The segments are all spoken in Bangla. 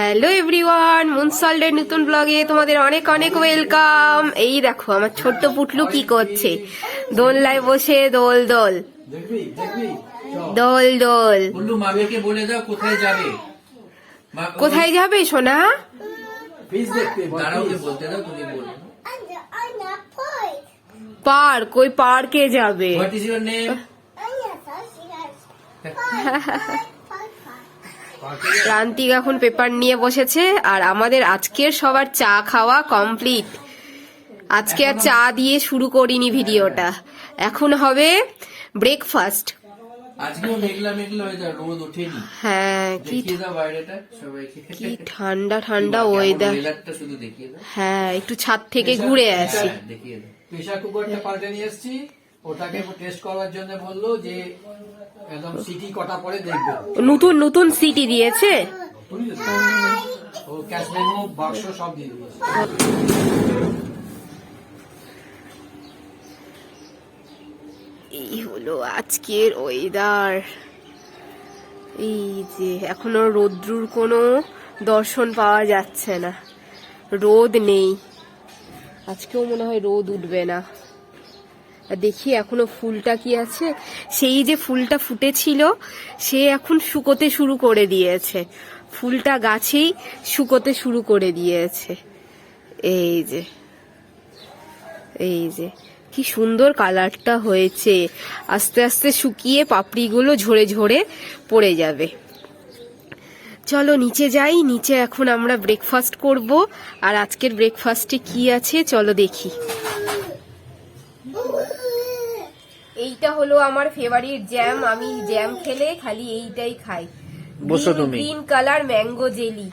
হ্যালো এভরিওয়ান মুনসল্ডের নতুন ব্লগে তোমাদের অনেক অনেক ওয়েলকাম। এই দেখো আমার ছোট্ট পুটলু কি করছে? দোলনায় বসে দোল দোল। দোল দোল। বলে দাও কোথায় যাবে। কোথায় যাবে সোনা. পার্ক ওই পার্কে যাবে। প্রান্তিক এখন পেপার নিয়ে বসেছে আর আমাদের আজকের সবার চা খাওয়া কমপ্লিট। আজকে আর চা দিয়ে শুরু করিনি ভিডিওটা। এখন হবে ব্রেকফাস্ট। হয়ে কি ঠান্ডা ঠান্ডা ওয়েদার হ্যাঁ একটু ছাদ থেকে ঘুরে আসি। প্রেশার কুকারটা পাল্টে নিয়ে এসেছি। ওটাকে টেস্ট করার জন্য বলল যে একদম সিটি কটা পরে দেখবে। নতুন নতুন সিটি দিয়েছে? ও ক্যাশ মেনু বাক্স সব দিয়ে দিয়েছে। এই হলো আজকের ওয়েদার এই যে এখনও রোদ্রুর কোনো দর্শন পাওয়া যাচ্ছে না। রোদ নেই। আজকেও মনে হয় রোদ উঠবে না। দেখি এখনও ফুলটা কি আছে। সেই যে ফুলটা ফুটেছিল, সে এখন শুকোতে শুরু করে দিয়েছে। ফুলটা গাছেই শুকোতে শুরু করে দিয়েছে। এই যে এই যে, কি সুন্দর কালারটা হয়েছে। আস্তে আস্তে শুকিয়ে পাপড়িগুলো ঝরে ঝরে পড়ে যাবে। চলো নিচে যাই, নিচে এখন আমরা ব্রেকফাস্ট করব। আর আজকের ব্রেকফাস্টে কি আছে? চলো দেখি। এইটা হলো আমার ফেভারিট জ্যাম আমি জ্যাম খেলে খালি এইটাই খাই। বসো তুমি। গ্রিন কালার ম্যাঙ্গো জেলি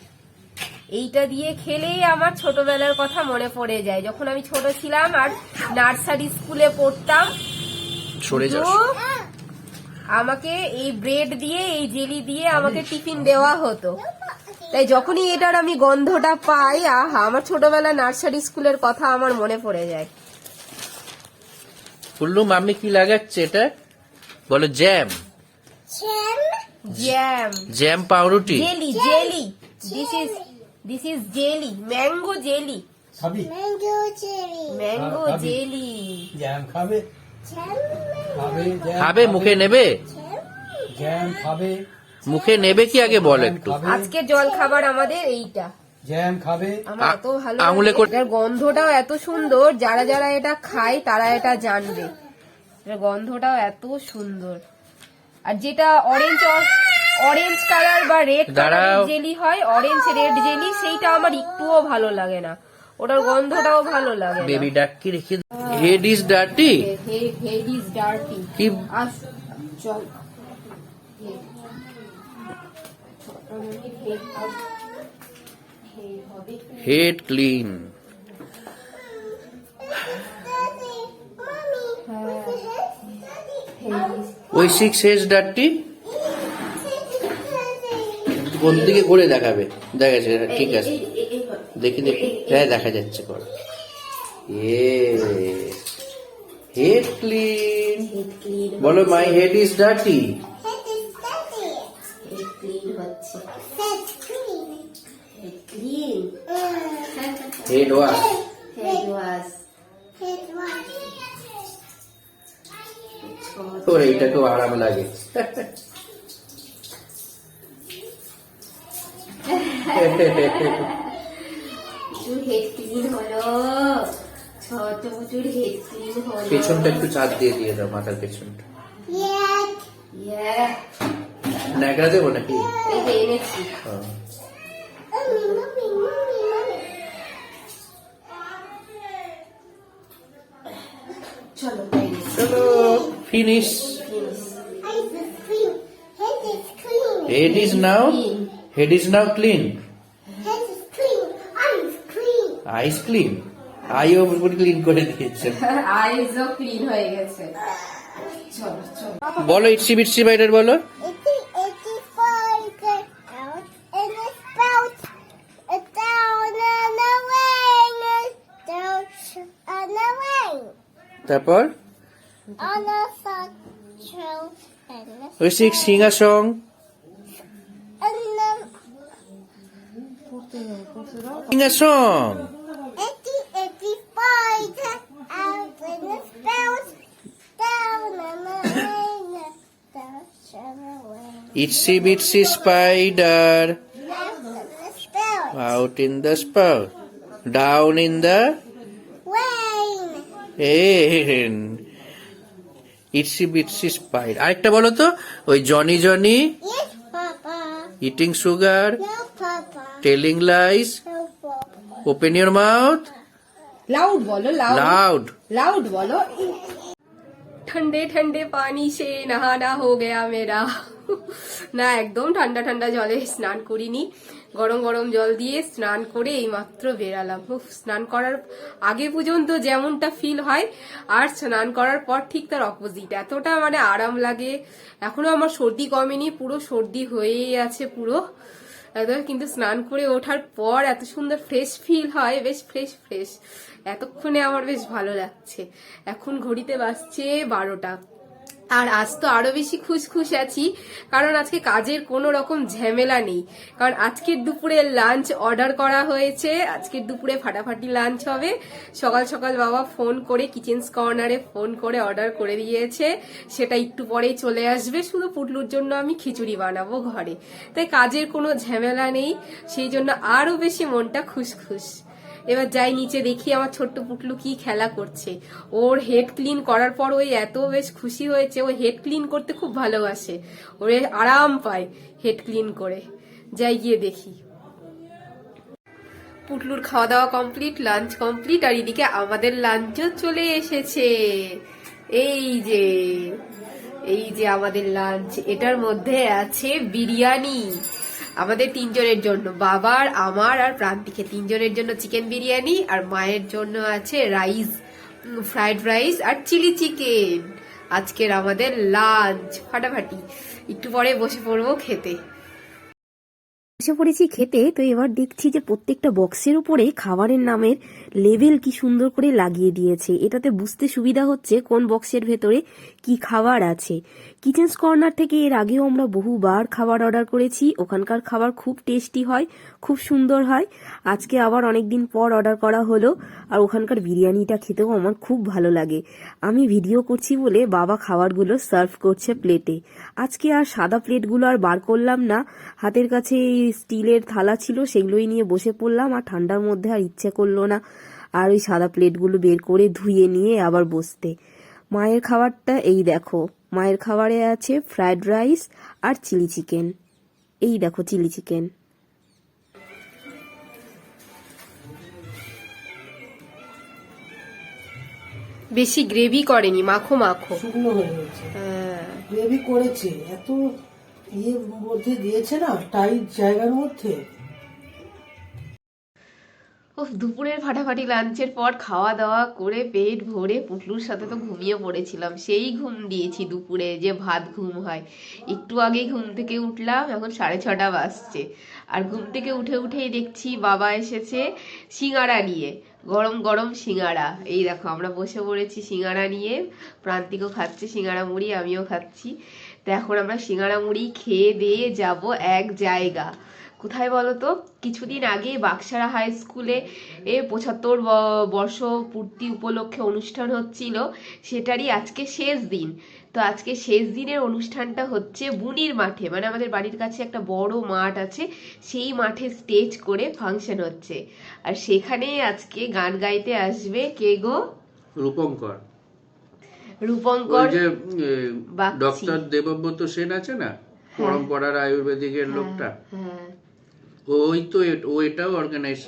এইটা দিয়ে খেলেই আমার ছোটবেলার কথা মনে পড়ে যায়। যখন আমি ছোট ছিলাম আর নার্সারি স্কুলে পড়তাম সরে আমাকে এই ব্রেড দিয়ে এই জেলি দিয়ে আমাকে টিফিন দেওয়া হতো। তাই যখনই এটার আমি গন্ধটা পাই আহা আমার ছোটবেলা নার্সারি স্কুলের কথা আমার মনে পড়ে যায়। বললু মামি কি লাগাচ্ছে এটা? বলো জ্যাম। জ্যাম? জ্যাম। পাউরুটি। Jelly jelly. This is this is jelly mango jelly. খাবি? mango jelly. Mango jelly. Jam খাবে? খাবে? খাবে মুখে নেবে? জ্যাম খাবে? মুখে নেবে কি আগে বল একটু? আজকে জল খাবার আমাদের এইটা। জ্যাম খাবে। আমার এত ভালো আঙুলে এটার গন্ধটাও এত সুন্দর যারা যারা এটা খায় তারা এটা জানবে। গন্ধটাও এত সুন্দর। আর যেটা অরেঞ্জ অরেঞ্জ কালার বা রেড কালার জেলি হয় অরেঞ্জ রেড জেলি সেইটা আমার একটুও ভালো লাগে না। ওটার গন্ধটাও ভালো লাগে বেবি ডাক কি রেখে head is dirty head is dirty কি আস চল। হেড ক্লিন ওই সিক্স হেজ ডার্টি কোন দিকে করে দেখাবে? দেখা যাচ্ছে ঠিক আছে। দেখি দেখি। হ্যাঁ দেখা যাচ্ছে কর। এ হেড ক্লিন বলো my head is dirty head wash তোর এইটা খুব আরাম লাগে হেড ক্লিন হলো ছোট প্রচুর হেড ক্লিন হলো পেছনটা একটু চাপ দিয়ে দিয়ে দাও মাথার পেছনটা Yeah, ন্যাকড়া দেবো নাকি এই যে এনেছি হ্যাঁ। চলো চলো finish Head is clean. Head is now head is now clean Head is clean. Eyes clean. Eyes clean IO clean করে দিয়েছে আইজও ক্লিন হয়ে গেছে চলো চলো বলো ইটসি বিটসি বাইরের বলো তারপর? Oishik sing a song sing a song Itsy bitsy spider. Out in the spout down in the Rain. rain. Itsy bitsy spider. আরেকটা বলো তো ওই Johny Johny Yes, Papa. Eating sugar No, Papa. Telling lies No, Papa. Open your mouth loud বলো লাউড লাউড लाउड बोलो ठंडे ठंडे पानी से नहाना हो गया मेरा না একদম ঠান্ডা ঠান্ডা জলে স্নান করিনি গরম গরম জল দিয়ে স্নান করে এইমাত্র বেরালাম। উফ, স্নান করার আগে পর্যন্ত যেমনটা ফিল হয় আর স্নান করার পর ঠিক তার অপোজিট এতটা মানে আরাম লাগে। এখনও আমার সর্দি কমেনি পুরো সর্দি হয়েই আছে পুরো। কিন্তু স্নান করে ওঠার পর এত সুন্দর ফ্রেশ ফিল হয় বেশ ফ্রেশ ফ্রেশ এতক্ষণে আমার বেশ ভালো লাগছে। এখন ঘড়িতে বাজছে বারোটা। আর আজ তো আরও বেশি খুশখুশ আছি, কারণ আজকে কাজের কোনো রকম ঝামেলা নেই। কারণ আজকের দুপুরে লাঞ্চ অর্ডার করা হয়েছে, আজকের দুপুরে ফাটাফাটি লাঞ্চ হবে। সকাল সকাল বাবা ফোন করে কিচেন্স কর্নারে ফোন করে অর্ডার করে দিয়েছে। সেটা একটু পরেই চলে আসবে, শুধু পুটলুর জন্য আমি খিচুড়ি বানাবো ঘরে। তাই কাজের কোনো ঝামেলা নেই, সেই জন্য আরও বেশি মনটা খুশখুশ। এবার যাই নিচে দেখি আমার ছোট্ট পুটলু কি খেলা করছে। ওর হেড ক্লিন করার পর ওই এত বেশ খুশি হয়েছে, ও হেড ক্লিন করতে খুব ভালোবাসে। ওরে আরাম পায় হেড ক্লিন করে। যাই গিয়ে দেখি। পুটলুর খাওয়া দাওয়া কমপ্লিট লাঞ্চ কমপ্লিট আর এদিকে আমাদের লাঞ্চও চলে এসেছে। এই যে এই যে আমাদের লাঞ্চ, এটার মধ্যে আছে বিরিয়ানি। আমাদের তিনজনের জন্য। বাবার, আমার আর প্রান্তিকে। তিনজনের জন্য চিকেন বিরিয়ানি আর মায়ের জন্য আছে রাইস ফ্রাইড রাইস আর চিলি চিকেন আজকের আমাদের লাঞ্চ ফাটাফাটি। একটু পরে বসে পড়ব খেতে। এসে পড়েছি খেতে, তো এবার দেখছি যে প্রত্যেকটা বক্সের উপরে খাবারের নামের লেবেল কি সুন্দর করে লাগিয়ে দিয়েছে। এটাতে বুঝতে সুবিধা হচ্ছে কোন বক্সের ভেতরে কি খাবার আছে। কিচেন্স কর্নার থেকে এর আগেও আমরা বহুবার খাবার অর্ডার করেছি। ওখানকার খাবার খুব টেস্টি হয়, খুব সুন্দর হয়। আজকে আবার অনেকদিন পর অর্ডার করা হলো আর ওখানকার বিরিয়ানিটা খেতেও আমার খুব ভালো লাগে। আমি ভিডিও করছি বলে বাবা খাবারগুলো সার্ভ করছে প্লেটে আজকে আর সাদা প্লেটগুলো আর বার করলাম না। হাতের কাছে স্টিলের থালা ছিল, সেগুলোই নিয়ে বসে পড়লাম আর ঠান্ডার মধ্যে আর ইচ্ছে করল না। আর ওই সাদা প্লেটগুলো বের করে ধুয়ে নিয়ে আবার বসতে। মায়ের খাবারটা এই দেখো। মায়ের খাবারে আছে ফ্রায়েড রাইস আর চিলি চিকেন এই দেখো চিলি চিকেন বেশি গ্রেভি করেনি মাখো মাখো। শুকনো হয়ে গেছে। হ্যাঁ। গ্রেভি করেছে এত ইয়ে মধ্যে দিয়েছে না টাইট জায়গার মধ্যে? ও দুপুরের ফাটাফাটি লাঞ্চের পর খাওয়া দাওয়া করে পেট ভরে পুটলুর সাথে তো ঘুমিয়ে পড়েছিলাম। সেই ঘুম দিয়েছি দুপুরে যে ভাত ঘুম হয়। একটু আগেই ঘুম থেকে উঠলাম, এখন সাড়ে ছটা বাজছে। আর ঘুম থেকে উঠে উঠেই দেখছি বাবা এসেছে সিঙ্গারা নিয়ে, গরম গরম সিঙ্গারা। এই দেখো, আমরা বসে পড়েছি সিঙ্গারা নিয়ে, প্রান্তিকও খাচ্ছে সিঙ্গারা মুড়ি, আমিও খাচ্ছি। তো এখন আমরা সিঙ্গারা মুড়ি খেয়ে দিয়ে যাব এক জায়গা। কোথায় বলো তো কিছুদিন আগে বাক্সারা হাই স্কুলে এ পঁচাত্তর বর্ষ পূর্তি উপলক্ষে অনুষ্ঠান হচ্ছিল। সেটারই আজকে শেষ দিন। তো আজকে শেষ দিনের অনুষ্ঠানটা হচ্ছে বুনির মাঠে। মানে আমাদের বাড়ির কাছে একটা বড় মাঠ আছে। সেই মাঠে স্টেজ করে ফাংশন হচ্ছে। আর সেখানে আজকে গান গাইতে আসবে কে গো? রূপঙ্কর। রূপঙ্কর যে। ডক্টর দেবব্রত সেন আছে না? পরম্পরার আয়ুর্বেদিকের লোকটা। হ্যাঁ। ওই তো ও এটাও অর্গানাইজ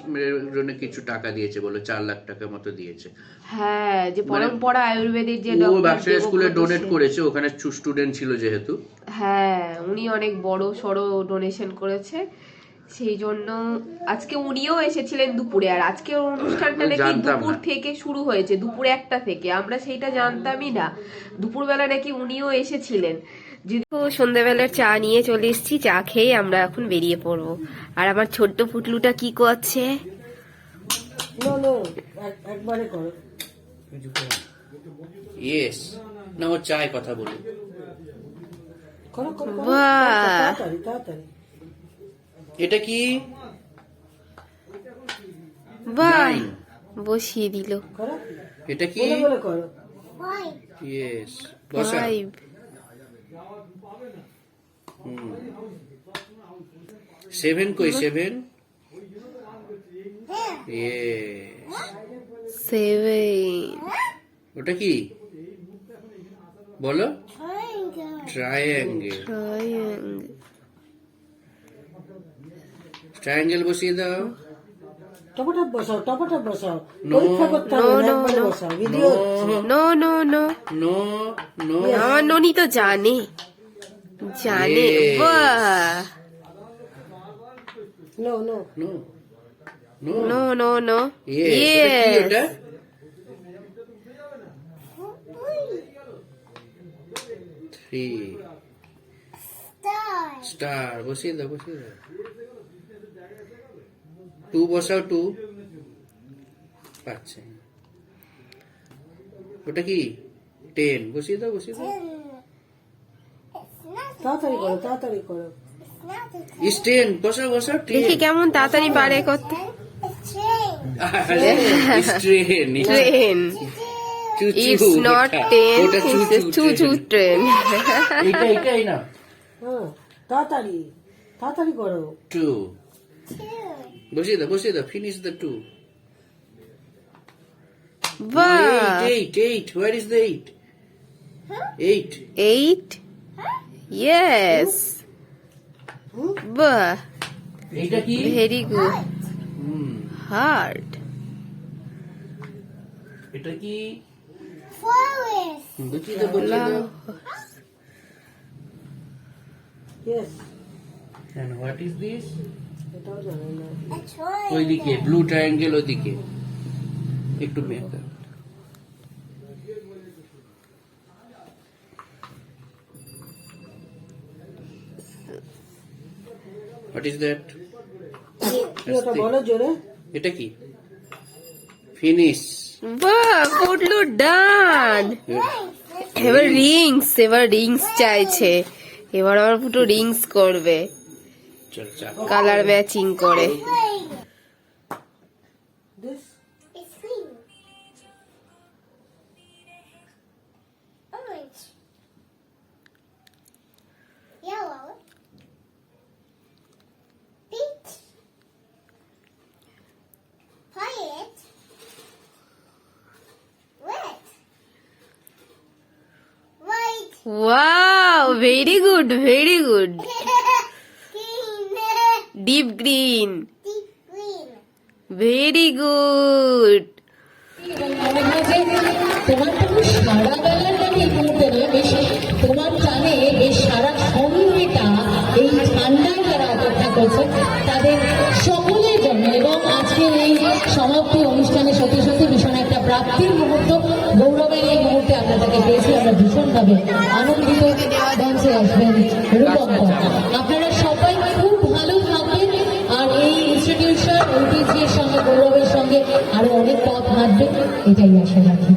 জন্য কিছু টাকা দিয়েছে বলে চার লাখ টাকা মতো দিয়েছে। হ্যাঁ যে পরম্পরা আয়ুর্বেদের যে মানে ও স্কুলে ডোনেট করেছে। ওখানে স্টুডেন্ট ছিল যেহেতু। হ্যাঁ উনি অনেক বড় সড়ো ডোনেশন করেছে। সেই জন্য আজকে উনিও এসেছিলেন দুপুরে আর আজকে অনুষ্ঠানটা নাকি দুপুর। থেকে শুরু হয়েছে দুপুর একটা থেকে আমরা সেইটা জানতামই না। দুপুরবেলা নাকি উনিও এসেছিলেন। সন্ধ্যাবেলার চা নিয়ে চলে এসেছি চা খেয়ে আমরা এখন বেরিয়ে পড়ব। আর আমার ছোট্ট পুটলুটা কি করছে? নো ও চায় কথা বলি এটা কি? বসিয়ে দিল। এটা কি. ইয়েস বসা সেভেন কই সেভেন সেভেন ওটা কি বলো. ট্রায়াঙ্গেল ট্রায়াঙ্গেল বসিয়ে দাও টপাটপ বসাও টপাটপ বসাও পরীক্ষা করতে হবে না, no, একবারে no. বসাও ভিডিও হচ্ছে। No no no no no আমার ননি তো জানে জানে. বাহ no no no no no no no yes ওটা থ্রি Star. স্টার বসিয়ে দাও বসিয়ে দাও টু বসাও টু পাচ্ছে ওটা কি টেন বসিয়ে দাও বসিয়ে দাও. তাড়াতাড়ি করো তাড়াতাড়ি করো। দেখি কেমন তাড়াতাড়ি পারে করতে। Train train it's not ten choo choo train এটা এটাই না। তাড়াতাড়ি তাড়াতাড়ি করো। টু। Two. বসিয়ে দাও বসিয়ে দাও ফিনিশ দ্য টু বাহ। Eight eight where is the eight eight eight yes বাহ এইটা কি? ভেরি গুড হুম, হার্ড এটা কি? Forest. বসিয়ে দাও বসিয়ে দাও yes And what is this? এটাও জানি না A triangle. ওইদিকে ব্লু ট্রায়াঙ্গেল ওইদিকে। একটু মেয়ে দাও। Is that that? বলো জোরে। এটা কি? ফিনিশ বাহ পুটলু ডান এবার রিংস এবার রিংস চাইছে। এবার আমার পুরো রিংস করবে। কালার ম্যাচিং করে। ভেরি গুড তোমার তো সারা এই যারা তাদের এবং আজকের এই সমাপ্তি অনুষ্ঠানে ভীষণ একটা মুহূর্ত এই মুহূর্তে তাকে পেয়েছি আমরা ভীষণভাবে আনন্দিত আসবেন আপনারা গৌরবের সঙ্গে আরও অনেক পথ হাঁটবে এটাই আশা রাখি।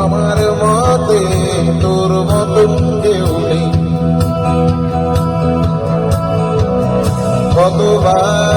আমার মতে তোর কতবার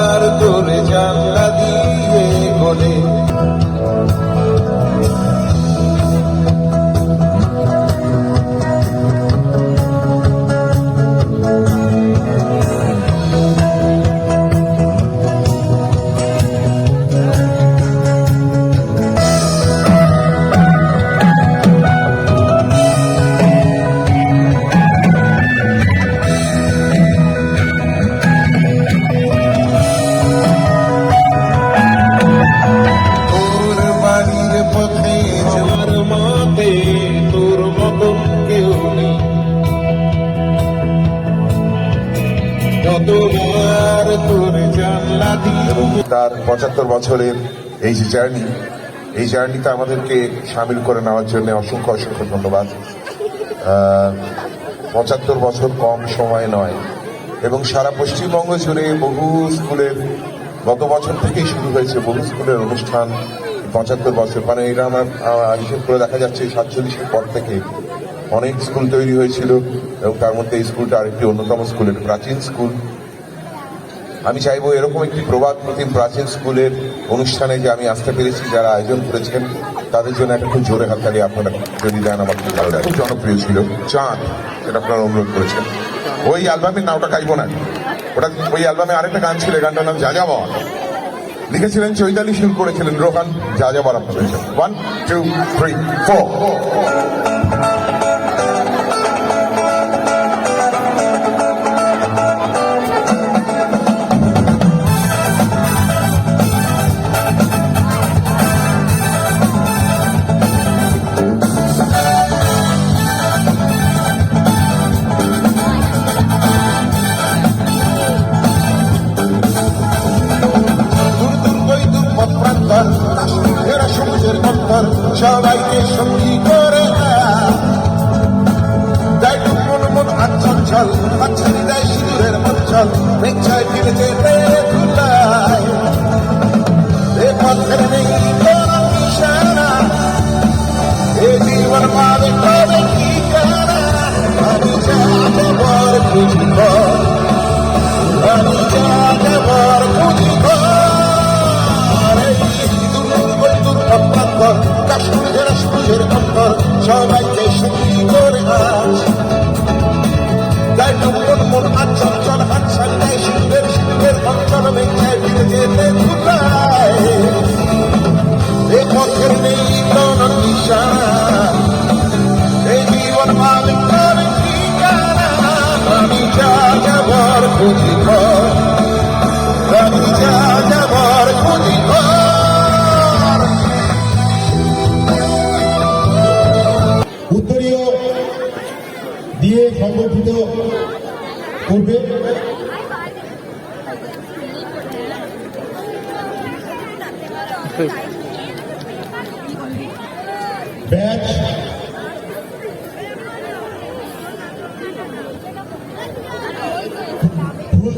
তার পঁচাত্তর বছরের এই যে জার্নি এই জার্নিতে আমাদেরকে সামিল করে নেওয়ার জন্য অসংখ্য অসংখ্য ধন্যবাদ। পঁচাত্তর বছর কম সময় নয় এবং সারা পশ্চিমবঙ্গ জুড়ে বহু স্কুলের গত বছর থেকেই শুরু হয়েছে বহু স্কুলের অনুষ্ঠান পঁচাত্তর বছর। মানে এটা আমার হিসেব করে দেখা যাচ্ছে সাতচল্লিশের পর থেকে অনেক স্কুল তৈরি হয়েছিল এবং তার মধ্যে এই স্কুলটা আরেকটি অন্যতম স্কুল প্রাচীন স্কুল। আমি চাইব এরকম একটি প্রবাদ প্রতিম প্রাচীন স্কুলের অনুষ্ঠানে যে আমি আসতে পেরেছি, যারা আয়োজন করেছেন, তাদের জন্য একটা খুব জোরে হাততালি আপনারা যদি দেন আমার খুব ভালো লাগে। জনপ্রিয় ছিল। চাঁদ এটা আপনারা অনুরোধ করেছেন। ওই অ্যালবামের নামটা গাইবো না। ওটা ওই অ্যালবামে আরেকটা গান ছিল গানটার নাম যা যা বল লিখেছিলেন চৈতালি সুর করেছিলেন রোহান। যা যা বল আপনাদের ওয়ান টু থ্রি ফোর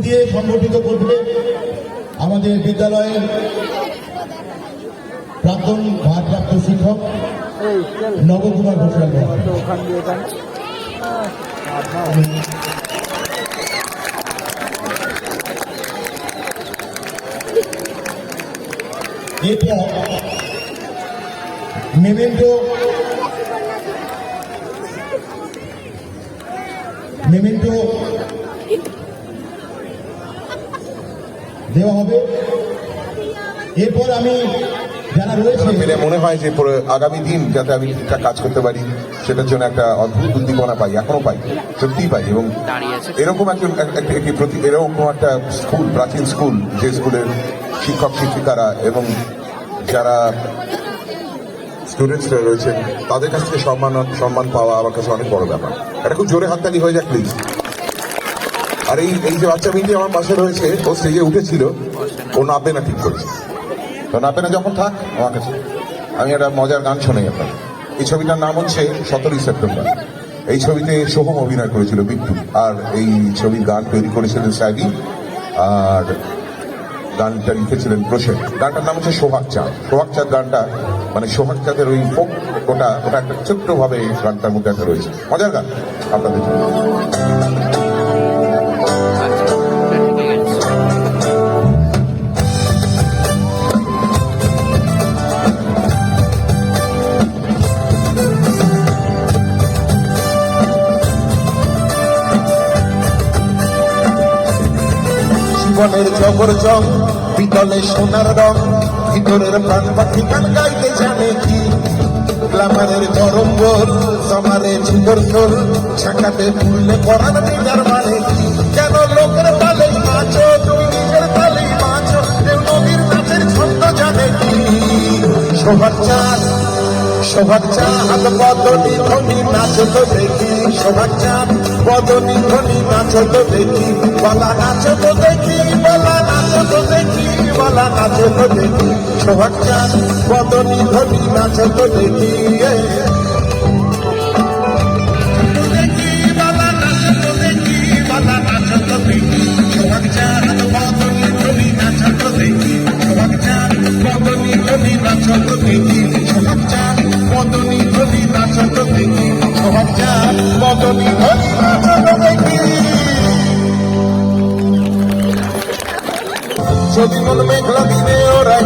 দিয়ে সংগঠিত করবে আমাদের বিদ্যালয়ের প্রাক্তন ভারপ্রাপ্ত শিক্ষক নবকুমার ঘোষাল এরপর মেমেন্টো মেমেন্টো দেওয়া হবে। এরপর আমি যারা রয়েছে পেলে মনে হয় যে পরে- আগামী দিন যাতে আমি ঠিকঠাক কাজ করতে পারি সেটার জন্য একটা অদ্ভুত উদ্দীপনা পাই এখনও পাই সত্যিই পাই এবং এরকম একজন এক- এক- একটি প্রতি এরকম একটা স্কুল প্রাচীন স্কুল যে স্কুলের শিক্ষক শিক্ষিকারা এবং যারা স্টুডেন্টসরা রয়েছেন তাদের কাছ থেকে সম্মান সম্মান পাওয়া আমার কাছে অনেক বড় ব্যাপার। এটা খুব জোরে হাততালি হয়ে যাক প্লিজ আর এই এই যে বাচ্চা মেয়েটি আমার পাশে রয়েছে, ও স্টেজে উঠেছিল, ও নাচবে না ঠিক করেছে তো নাচবে না যখন থাক, আমার কাছে। আমি একটা মজার গান শোনাই আপনার। এই ছবিটার নাম হচ্ছে সতেরোই সেপ্টেম্বর। এই ছবিতে সোহম অভিনয় করেছিল বিট্টু, আর এই ছবির গান তৈরি করেছিলেন সাইবি আর গানটা লিখেছিলেন প্রসেন। গানটার নাম হচ্ছে সোহাগ চাঁদ। সোহাগ চাঁদ গানটা মানে সোহাগ চাঁদের ওই ফোক, ওটা ওটা একটা ছোট্টভাবে গানটার মধ্যে একটা রয়েছে। মজার গান আপনাদের জন্য। জীবনের জবর জং বিদলে সোনার রং। ভিতরের প্রাণ পাখি গান গাইতে জানে কি? গ্লামারের গরম গোল সমারে ঝুঁকর খোল ছাকাতে ফুললে পরান দিদার মানে কি? কেন লোকের তালে নাচো তুমি নিজের তালে নাচো নদীর নাচের ছন্দ জানে কি? শোভার চাঁদ শোভার চাঁদ বদনি ধনি নাচ তো দেখি শোভার চাঁদ বদনি ধনি নাচ তো দেখি বলা নাচ তো দেখি বলা নাচ তো দেখি বলা নাচ দেখি,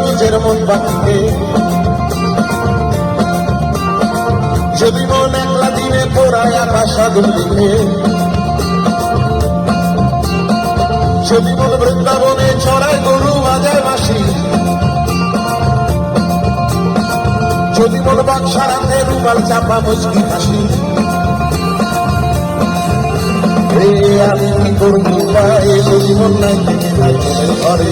নিজের মন বাঁধিতে। যদি মন একলা দিনে পোড়ায় আকাশ আগুন দিতে। যদি মন বৃন্দাবনে ছড়ায় গরু বাজায় বাসি যদি মন বাক্সারাতে রুমাল চাপা মুচকি হাসি। আমি কি করব পায়ে যদি মন নাই ঘরে।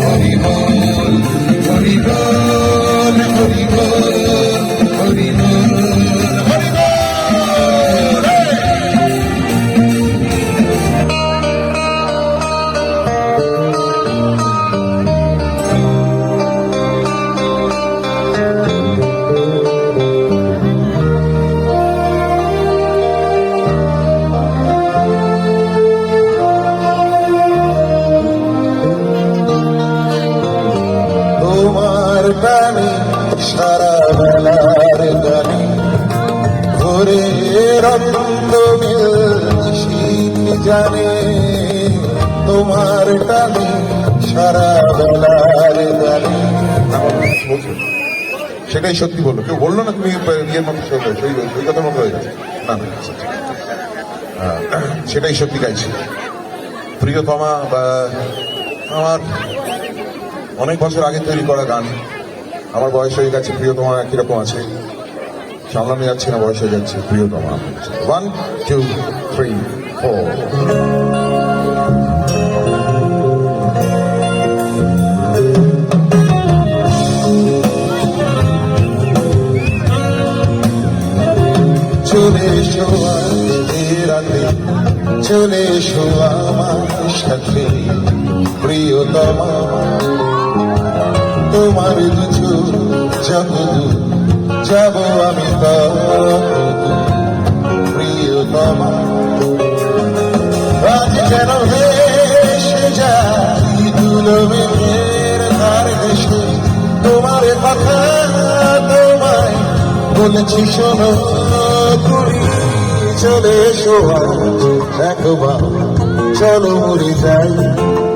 জানে তোমার টানে সারা বেলার গানে সেটাই সত্যি বলল। কেউ বলল না তুমি ইয়ের মতো সই কথার মতো হয়ে আচ্ছা, সেটাই সত্যি গাইছি। প্রিয়তমা বা আমার অনেক বছর আগে তৈরি করা গান। আমার বয়স হয়ে গেছে প্রিয়তমা কীরকম আছে। সামলানো যাচ্ছে না বয়স হয়ে যাচ্ছে প্রিয়তমা। ওয়ান টু থ্রি ফোর চলে এসো রাতে চলে এসো আমার সাথে, প্রিয়তমা। তোমার দুচু যাব যাব আমি প্রিয়তমা বলেছি, শোনো তুমি চলে এসো একবার। চলো মরে যাই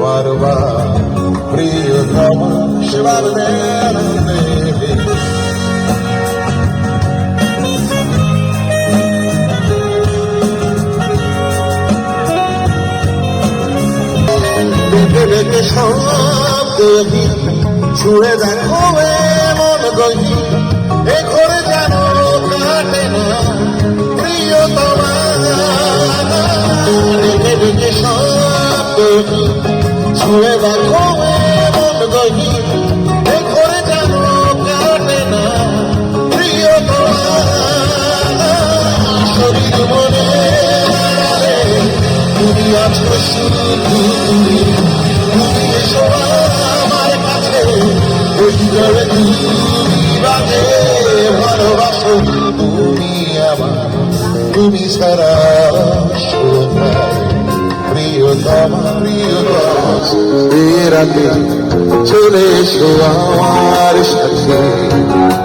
বারবার। প্রিয়তমা সেবার দেবে। ডেকে ডেকে ছুঁড়ে দেখো এমন গহি ডেকে ডেকে শব্দ ছুঁড়ে দেখো এমন গহি এ ঘরে কাটে না প্রিয়তমা শরীর মনে তুমি আছো শুধু তুমি এসো আমার কাছে ওই জলে তুমি বাজে ভালোবাসো, তুমি আমার, তুমি সারা প্রিয়তমা প্রিয়তমা রাতে চলে এসো আমার সাথে।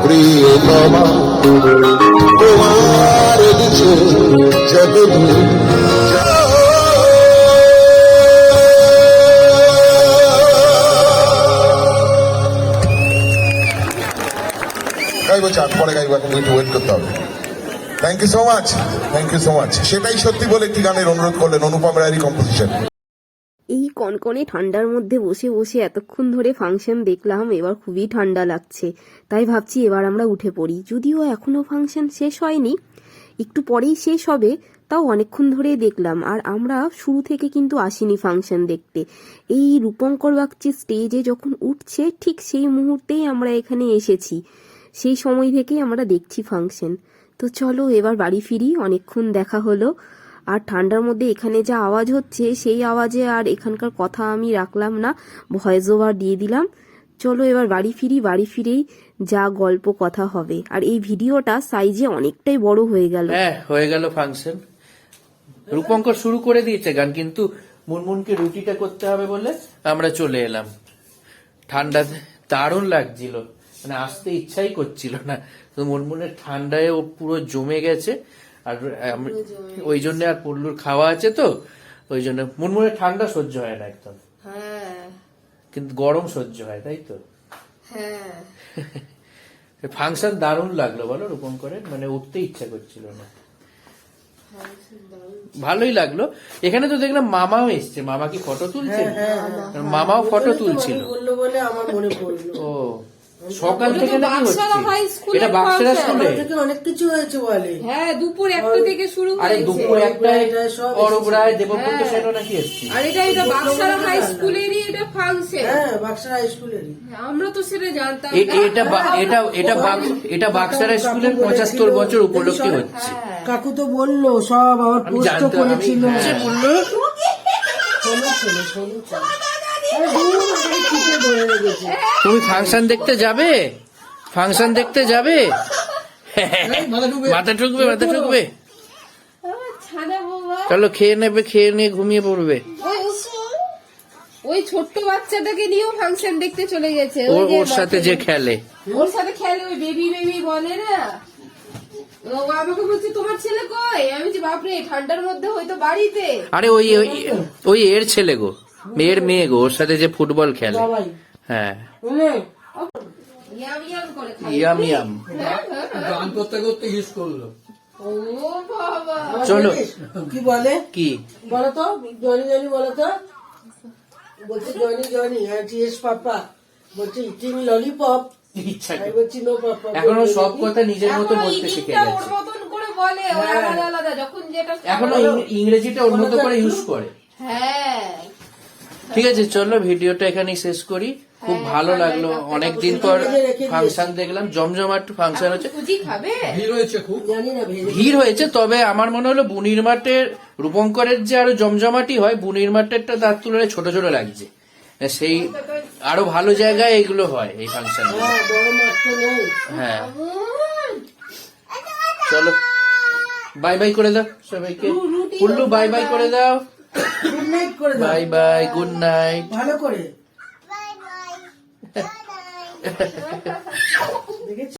প্রিয়তমা, তোমার দিচ্ছে জগৎ গাইবো চান পরে গাইবো, এখন একটু ওয়েট করতে হবে। Thank you so much thank you so much সেটাই সত্যি বলে একটি গানের অনুরোধ করলেন অনুপম রায়েরই কম্পোজিশন এই কনকনে ঠান্ডার মধ্যে বসে বসে এতক্ষণ ধরে ফাংশন দেখলাম, এবার খুবই ঠান্ডা লাগছে। তাই ভাবছি এবার আমরা উঠে পড়ি। যদিও এখনও ফাংশন শেষ হয়নি, একটু পরেই শেষ হবে, তাও অনেকক্ষণ ধরেই দেখলাম। আর আমরা শুরু থেকে কিন্তু আসিনি ফাংশন দেখতে। এই রূপঙ্কর বাগচি স্টেজে যখন উঠছে, ঠিক সেই মুহূর্তেই আমরা এখানে এসেছি। সেই সময় থেকেই আমরা দেখছি ফাংশন তো চলো এবার বাড়ি ফিরি, অনেকক্ষণ দেখা হলো। আর ঠান্ডার মধ্যে এখানে যা আওয়াজ হচ্ছে, সেই আওয়াজে আর এখানকার কথা আমি রাখলাম না ভয়েস ওভার দিয়ে দিলাম। চলো এবার বাড়ি ফিরি, বাড়ি ফিরেই যা গল্প কথা হবে। আর এই ভিডিওটা সাইজে অনেকটাই বড় হয়ে গেল। হ্যাঁ হয়ে গেল ফাংশন রূপঙ্কর শুরু করে দিয়েছে গান, কিন্তু মুনমুনকে রুটিটা করতে হবে বলে আমরা চলে এলাম। ঠান্ডা দারুণ লাগছিল। মানে আসতে ইচ্ছাই করছিল না। তো মুনমুনের ঠান্ডায় ও পুরো জমে গেছে। আর ওই জন্য আর পল্লুর খাওয়া আছে তো ওই জন্য। মুনমুনের ঠান্ডা সহ্য হয় না একদম। হ্যাঁ। কিন্তু গরম সহ্য হয় তাই তো? হ্যাঁ। ফাংশন দারুণ লাগল বলো রূপম করে। মানে উঠতে ইচ্ছা করছিল না। ভালোই লাগল। এখানে তো দেখলাম মামাও এসছে। মামা কি ফটো তুলছে মামাও ফটো তুলছিল। বলে আমার মনে পড়ল। ও। সকাল থেকে হাই এটা বাক্সারা স্কুলে? থেকে অনেক কিছু হয়েছে বলে। হ্যাঁ দুপুর একটা থেকে শুরু আরে দুপুর একটায় এটা সব অরূপ রায় দেবব্রত সেনও নাকি এসছে। আর এটা এটা বাক্সারা হাই স্কুলেরই এটা ফাংশন হ্যাঁ বাক্সার হাই স্কুলেরই আমরা তো সেটা জানতাম এটা এটা এটা এটা বাক্সারা স্কুলের পঁচাত্তর বছর উপলক্ষে হচ্ছে। কাকু তো বলল সব আমার আমি পোস্ট করেছিল। হ্যাঁ। বলল শোনো শোনো শোনো ধরে রেখেছে। তুমি ফাংশন দেখতে যাবে? ফাংশন দেখতে যাবে? মাথা ঢুকবে। মাথা ঠুকবে মাথা ঠুকবে আমার ছানা বাবা চলো খেয়ে নেবে খেয়ে নিয়ে ঘুমিয়ে পড়বে। ওই ওই ছোট্ট বাচ্চাটাকে নিয়েও ফাংশন দেখতে চলে গেছে। ওর ওর সাথে যে খেলে। ওর সাথে খেলে ওই বেবি বেবি বলে না। ও আমাকে বলছে তোমার ছেলে কই? আমি যে বাপরে ঠান্ডার মধ্যে হয়তো বাড়িতে। আরে ওই ওই- ওই এর ছেলে গো। মেয়ের মেয়ে গো ওর সাথে যে ফুটবল খেলে। হ্যাঁ। ইয়াম গান করতে করতে ইউজ করল। ও চলো। কি বলে? কি? বলো তো জনি জনি বলো তো বলছে জনি জনি হ্যাঁ জিএস পাপা। বলছে ইটিং ললিপপ ইচ্ছা বলছি নো পাপা এখনও সব কথা নিজের মতো বলতে শিখে গেছে। যেটা এখনও ইংরেজিটা ওর মতো করে ইউজ করে। হ্যাঁ। ঠিক আছে চলো ভিডিওটা এখানেই শেষ করি। খুব ভালো লাগল। অনেকদিন পর ফাংশন দেখলাম। জমজমাট ফাংশন হচ্ছে। ভিড় হয়েছে খুব। ভিড় তবে আমার মনে হলো বুনির মাঠের রূপঙ্করের যে আরও জমজমাটি হয় বুনির মাঠেরটা তার তুলনায় ছোট ছোট লাগছে। সেই আরও ভালো জায়গায় এগুলো হয় এই ফাংশন হ্যাঁ হ্যাঁ। চলো। বাই বাই করে দাও সবাইকে। পুল্লু বাই বাই করে দাও। গুড নাইট করে দাও। বাই বাই গুড নাইট ভালো করে। Bye bye Bye bye. দেখেছ?